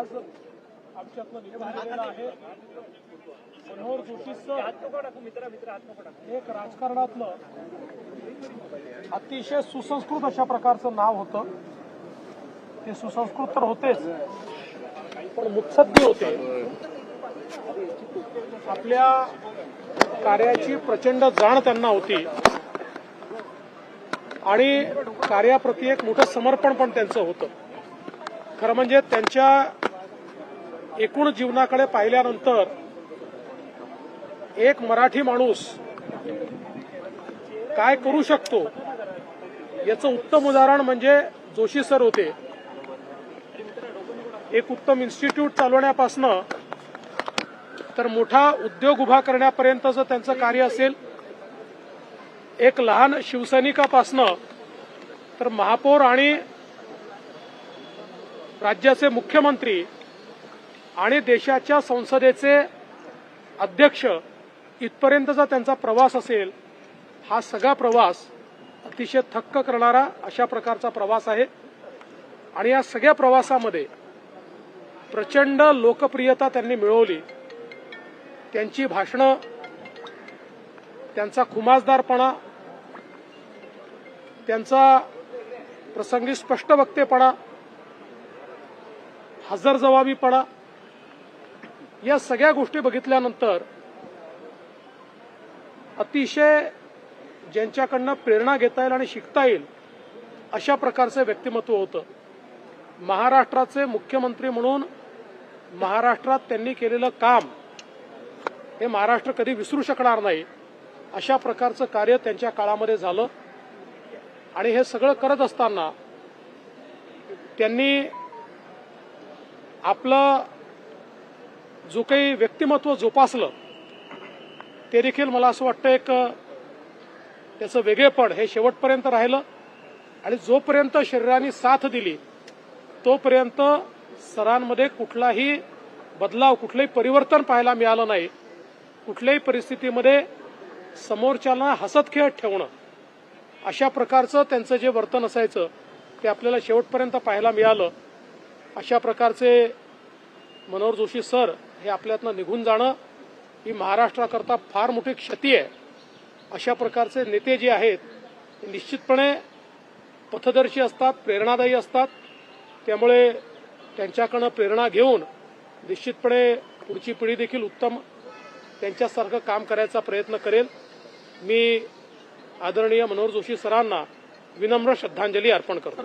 आज आमच्यातनं निधन आहे. मनोहर जोशीचं एक राजकारणातलं अतिशय सुसंस्कृत अशा प्रकारचं नाव होतं. ते सुसंस्कृत तर होतेच पण मुत्सद्दी होते. आपल्या कार्याची प्रचंड जाण त्यांना होती. आणि कार्याप्रती एक मोठं समर्पण पण त्यांचं होतं. खरं म्हणजे त्यांच्या एकूण जीवनाकडे पाहिल्यानंतर एक मराठी माणूस काय करू शकतो? याचं उत्तम उदाहरण म्हणजे जोशी सर होते. एक उत्तम इन्स्टिट्यूट चालवण्यापासनं तर मोठा उद्योग उभा करण्यापर्यंतचं त्यांचं कार्य असेल. एक लहान शिवसैनिकापासनं तर महापौर आणि राज्याचे मुख्यमंत्री आणि देशाच्या संसदेचे अध्यक्ष इथपर्यंतचा त्यांचा प्रवास असेल हा सगळा प्रवास अतिशय थक्क करणारा अशा प्रकारचा प्रवास आहे. आणि या सगळ्या प्रवासामध्ये प्रचंड लोकप्रियता त्यांनी मिळवली. त्यांची भाषणं त्यांचा खुमासदारपणा त्यांचा प्रसंगी स्पष्ट वक्तेपणा हजरजबाबीपणा या सगळ्या गोष्टी बघितल्यानंतर अतिशय ज्यांच्याकडनं प्रेरणा घेता येईल आणि शिकता येईल अशा प्रकारचं व्यक्तिमत्व होतं. महाराष्ट्राचे मुख्यमंत्री म्हणून महाराष्ट्रात त्यांनी केलेलं काम हे महाराष्ट्र कधी विसरू शकणार नाही अशा प्रकारचं कार्य त्यांच्या काळामध्ये झालं. आणि हे सगळं करत असताना त्यांनी आपलं जो काही व्यक्तिमत्व जोपासलं ते देखील मला असं वाटतं एक त्याचं वेगळेपण हे शेवटपर्यंत राहिलं. आणि जोपर्यंत शरीराने साथ दिली तोपर्यंत सरांमध्ये कुठलाही बदलाव कुठलंही परिवर्तन पाहायला मिळालं नाही. कुठल्याही परिस्थितीमध्ये समोरच्याला हसत खेळत ठेवणं अशा प्रकारचं त्यांचं जे वर्तन असायचं ते आपल्याला शेवटपर्यंत पाहायला मिळालं. अशा प्रकारचे मनोहर जोशी सर हे आपल्यातनं निघून जाणं ही महाराष्ट्राकरता फार मोठी क्षती आहे. अशा प्रकारचे नेते जे आहेत ते निश्चितपणे पथदर्शी असतात प्रेरणादायी असतात. त्यामुळे त्यांच्याकडनं प्रेरणा घेऊन निश्चितपणे पुढची पिढी देखील उत्तम त्यांच्यासारखं काम करायचा प्रयत्न करेल. मी आदरणीय मनोहर जोशी सरांना विनम्र श्रद्धांजली अर्पण करतो.